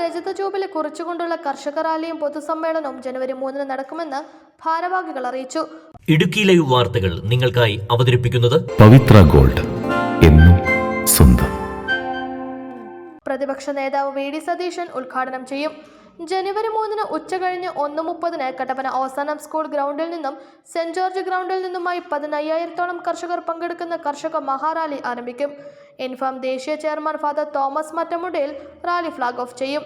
രജത ജൂബിലി കുറിച്ചുകൊണ്ടുള്ള കർഷക റാലിയും പൊതുസമ്മേളനവും ജനുവരി മൂന്നിന് നടക്കുമെന്ന് ഭാരവാഹികൾ അറിയിച്ചു. ഇടുക്കി ലൈവ് വാർത്തകൾ നിങ്ങൾക്കായി അവതരിപ്പിക്കുന്നത് പവിത്ര ഗോൾഡ് എന്നും സ്വന്തം. പ്രതിപക്ഷ നേതാവ് വി ഡി സതീശൻ ഉദ്ഘാടനം ചെയ്യും. ജനുവരി മൂന്നിന് ഉച്ച കഴിഞ്ഞ് ഒന്ന് മുപ്പതിന് കട്ടപ്പന അവസാനം സ്കൂൾ ഗ്രൗണ്ടിൽ നിന്നും സെന്റ് ജോർജ് ഗ്രൗണ്ടിൽ നിന്നുമായി പതിനയ്യായിരത്തോളം കർഷകർ പങ്കെടുക്കുന്ന കർഷക മഹാറാലി ആരംഭിക്കും. ഇൻഫാം ദേശീയ chairman father Thomas Mattamundayil rally flag off ചെയ്യും.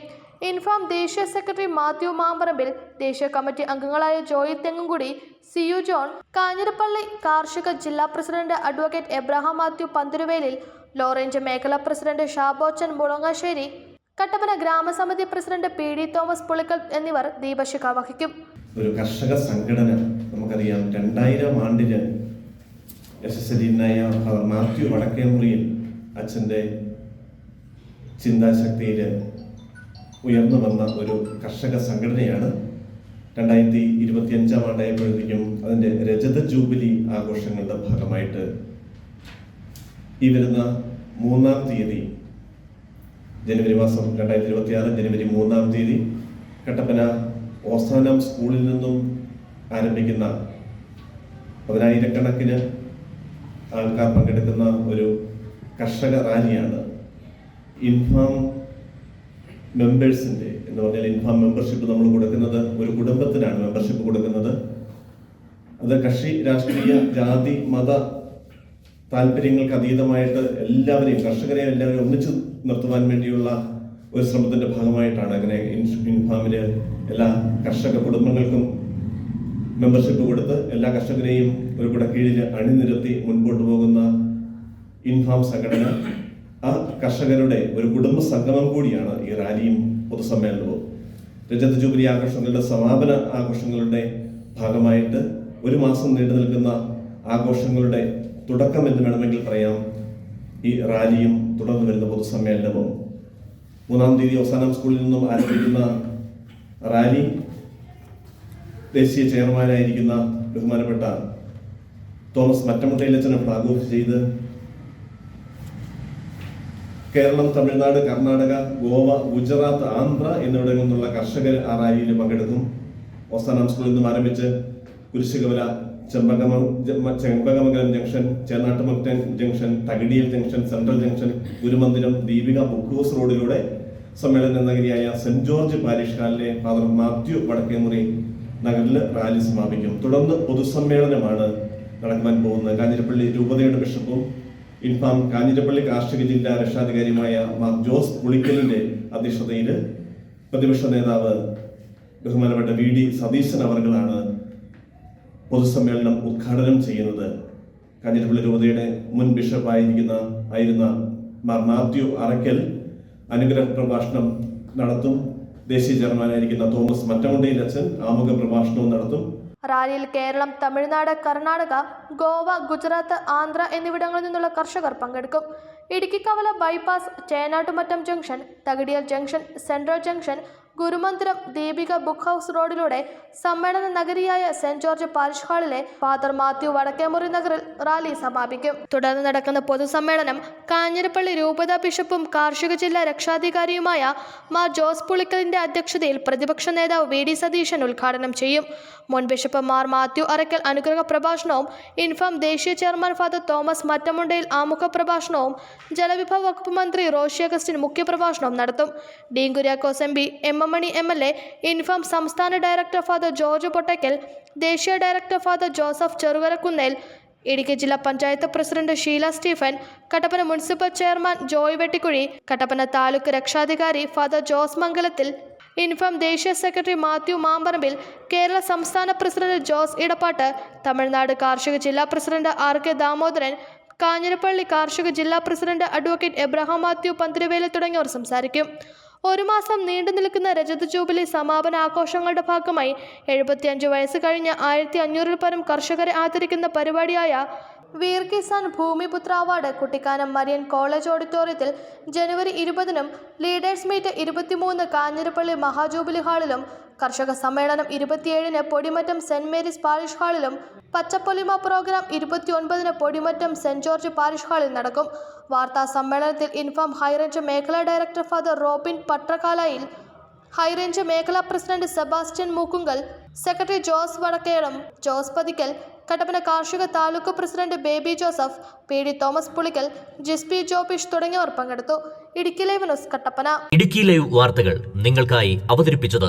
ഇൻഫാം ദേശീയ സെക്രട്ടറി മാത്യു മാമ്പറമ്പിൽ ദേശീയ കമ്മിറ്റി അംഗങ്ങളായ Joy Thengumkudy C U John Kanjirappally കാർഷിക ജില്ലാ president advocate Abraham Mathew Panthiruvelil low range മേഖലാ president Shabochan Mulangassery Kattappana ഗ്രാമസമിതി president P D Thomas Pulickal എന്നിവർ ദീപശിഖ വഹിക്കും. ഒരു കർഷക സംഘടന നമുക്കറിയാം രണ്ടായിരം ആണ്ടിന് എസ് ഫാദർ മാത്യു വടക്കേമുറിയിൽ അച്ഛന്റെ ചിന്താശക്തിയിൽ ഉയർന്നു വന്ന ഒരു കർഷക സംഘടനയാണ്. രണ്ടായിരത്തി ഇരുപത്തി അഞ്ചാം ആണ്ടായപ്പോഴത്തേക്കും അതിന്റെ രജത ജൂബിലി ആഘോഷങ്ങളുടെ ഭാഗമായിട്ട് ഈ വരുന്ന മൂന്നാം തീയതി ജനുവരി മാസം രണ്ടായിരത്തി ഇരുപത്തി ആറ് ജനുവരി മൂന്നാം തീയതി കട്ടപ്പന ഓസാനം സ്കൂളിൽ നിന്നും ആരംഭിക്കുന്ന പതിനായിരക്കണക്കിന് ആൾക്കാർ പങ്കെടുക്കുന്ന ഒരു കർഷക റാലിയാണ്. ഇൻഫാം മെമ്പേഴ്സിന്റെ എന്ന് പറഞ്ഞാൽ ഇൻഫാം മെമ്പർഷിപ്പ് നമ്മൾ കൊടുക്കുന്നത് ഒരു കുടുംബത്തിനാണ് മെമ്പർഷിപ്പ് കൊടുക്കുന്നത്. അത് കക്ഷി രാഷ്ട്രീയ ജാതി മത താല്പര്യങ്ങൾക്ക് അതീതമായിട്ട് എല്ലാവരെയും കർഷകരെയും എല്ലാവരെയും ഒന്നിച്ചു നിർത്തുവാൻ വേണ്ടിയുള്ള ഒരു ശ്രമത്തിന്റെ ഭാഗമായിട്ടാണ് അങ്ങനെ ഇൻഫാമിൽ എല്ലാ കർഷക കുടുംബങ്ങൾക്കും മെമ്പർഷിപ്പ് കൊടുത്ത് എല്ലാ കർഷകരെയും ഒരു കുടക്കീഴിൽ അണിനിരത്തി മുൻപോട്ട് പോകുന്ന ഇൻഫാം സംഘടന ആ കർഷകരുടെ ഒരു കുടുംബ സംഗമം കൂടിയാണ് ഈ റാലിയും പൊതുസമ്മേളനവും. രജത ജൂബിലി ആഘോഷങ്ങളുടെ സമാപന ആഘോഷങ്ങളുടെ ഭാഗമായിട്ട് ഒരു മാസം നീണ്ടു നിൽക്കുന്ന ആഘോഷങ്ങളുടെ തുടക്കം എന്ന് വേണമെങ്കിൽ പറയാം. ഈ റാലിയും തുടർന്ന് വരുന്ന പൊതുസമ്മേളനവും. മൂന്നാം തീയതി അവസാനം സ്കൂളിൽ നിന്നും ആരംഭിക്കുന്ന റാലി ദേശീയ ചെയർമാനായിരിക്കുന്ന ബഹുമാനപ്പെട്ട തോമസ് മറ്റമുട്ടയിലച്ചനെ ഫ്ലാഗ് ഓഫ് ചെയ്ത് കേരളം തമിഴ്നാട് കർണാടക ഗോവ ഗുജറാത്ത് ആന്ധ്ര എന്നിവിടങ്ങളിൽ നിന്നുള്ള കർഷകർ ആ റാലിയിൽ പങ്കെടുക്കും. അവസാനം സ്കൂളിൽ നിന്നും ആരംഭിച്ച് Kurisukavala Chembakamangalam junction Chennattumattam junction Thakidiyal junction central junction Gurumandiram Deepika book house റോഡിലൂടെ സമ്മേളന നഗരിയായ സെന്റ് ജോർജ് പാരിഷ് ഹാളിലെ ഫാദർ മാത്യു വടക്കേമുറി നഗറിൽ റാലി സമാപിക്കും. തുടർന്ന് പൊതുസമ്മേളനമാണ് നടക്കുവാൻ പോകുന്നത്. കാഞ്ഞിരപ്പള്ളി രൂപതയുടെ ബിഷപ്പും ഇൻഫാം കാഞ്ഞിരപ്പള്ളി കാർഷിക ജില്ലാ രക്ഷാധികാരിയുമായ മാർ ജോസ് പുളിക്കലിന്റെ അധ്യക്ഷതയിൽ പ്രതിപക്ഷ നേതാവ് ബഹുമാനപ്പെട്ട വി ഡി സതീശൻ അവർകളാണ് പൊതുസമ്മേളനം ഉദ്ഘാടനം ചെയ്യുന്നത്. കാഞ്ഞിരപ്പള്ളി രൂപതയുടെ മുൻ ബിഷപ്പായിരിക്കുന്ന ആയിരുന്ന മാർ മാത്യു അറക്കൽ അനുഗ്രഹ പ്രഭാഷണം നടത്തും. ദേശീയ ചെയർമാനായിരിക്കുന്ന തോമസ് മറ്റമുണ്ടയിൽ അച്ഛൻ ആമുഖ പ്രഭാഷണവും നടത്തും. റാലിയിൽ കേരളം തമിഴ്നാട് കർണാടക ഗോവ ഗുജറാത്ത് ആന്ധ്ര എന്നിവിടങ്ങളിൽ നിന്നുള്ള കർഷകർ പങ്കെടുക്കും. ഇടുക്കി കവല bypass Chenattumattam junction Thakidiyal junction central junction Gurumandiram Deepika book house റോഡിലൂടെ സമ്മേളന നഗരിയായ സെന്റ് ജോർജ് പാരിഷ് ഹാളിലെ ഫാദർ മാത്യു വടക്കേമുറി നഗറിൽ റാലി സമാപിക്കും. തുടർന്ന് നടക്കുന്ന പൊതുസമ്മേളനം കാഞ്ഞിരപ്പള്ളി രൂപത ബിഷപ്പും കാർഷിക ജില്ലാ രക്ഷാധികാരിയുമായ മാർ ജോസ് പുളിക്കലിന്റെ അധ്യക്ഷതയിൽ പ്രതിപക്ഷ നേതാവ് വി ഡി സതീശൻ ഉദ്ഘാടനം ചെയ്യും. മുൻ ബിഷപ്പ് മാർ മാത്യു അറക്കൽ അനുഗ്രഹ പ്രഭാഷണവും ഇൻഫാം ദേശീയ ചെയർമാൻ ഫാദർ തോമസ് മറ്റമുണ്ടയിൽ ആമുഖ പ്രഭാഷണവും ജലവിഭവ വകുപ്പ് മന്ത്രി റോഷി അഗസ്റ്റിൻ മുഖ്യപ്രഭാഷണവും നടത്തും. Dean Kuriakose M P M M Mani M L A Infam സംസ്ഥാന ഡയറക്ടർ ഫാദർ ജോർജ് പൊട്ടയ്ക്കൽ ദേശീയ ഡയറക്ടർ ഫാദർ ജോസഫ് ചെറുവരക്കുന്നേൽ ഇടുക്കി ജില്ലാ panchayat president Sheela Stephen Kattappana municipal chairman Joy Vettikuzhi Kattappana taluk രക്ഷാധികാരി ഫാദർ ജോസ് മംഗലത്തിൽ ഇൻഫാം ദേശീയ സെക്രട്ടറി മാത്യു മാമ്പറമ്പിൽ കേരള സംസ്ഥാന പ്രസിഡന്റ് ജോസ് ഇടപ്പാട്ട് തമിഴ്നാട് കാർഷിക ജില്ലാ president R K Damodaran Kanjirappally കാർഷിക ജില്ലാ president advocate Abraham Mathew Panthiruveli തുടങ്ങിയവർ സംസാരിക്കും. ഒരു മാസം നീണ്ടു നിൽക്കുന്ന രജത ജൂബിലി സമാപന ആഘോഷങ്ങളുടെ ഭാഗമായി എഴുപത്തിയഞ്ച് വയസ്സ് കഴിഞ്ഞ ആയിരത്തി അഞ്ഞൂറിൽ പരം കർഷകരെ ആദരിക്കുന്ന പരിപാടിയായ Veer Kisan Bhoomiputra award Kuttikkanam Marian college ഓഡിറ്റോറിയത്തിൽ ജനുവരി ഇരുപതിനും ലീഡേഴ്സ് മീറ്റ് ഇരുപത്തിമൂന്ന് കാഞ്ഞിരപ്പള്ളി മഹാജൂബിലി ഹാളിലും കർഷക സമ്മേളനം ഇരുപത്തിയേഴിന് പൊടിമറ്റം സെന്റ് മേരീസ് പാരിഷ് ഹാളിലും പച്ചപ്പൊലിമ പ്രോഗ്രാം ഇരുപത്തിയൊൻപതിന് പൊടിമറ്റം സെന്റ് ജോർജ് പാരിഷ് ഹാളിൽ നടക്കും. വാർത്താ സമ്മേളനത്തിൽ ഇൻഫാം ഹൈറേഞ്ച് മേഖലാ director father Robin Patrakalayil high range മേഖലാ president Sebastian Mookkunkal secretary Jose Vadakkedam Jose പതിക്കൽ Kattappana കാർഷിക taluk president Baby Joseph P D Thomas Pulickal Jispy Jobish തുടങ്ങിയവർ പങ്കെടുത്തു. Idukki live news Kattappana. Idukki live വാർത്തകൾ നിങ്ങൾക്കായി അവതരിപ്പിച്ചത്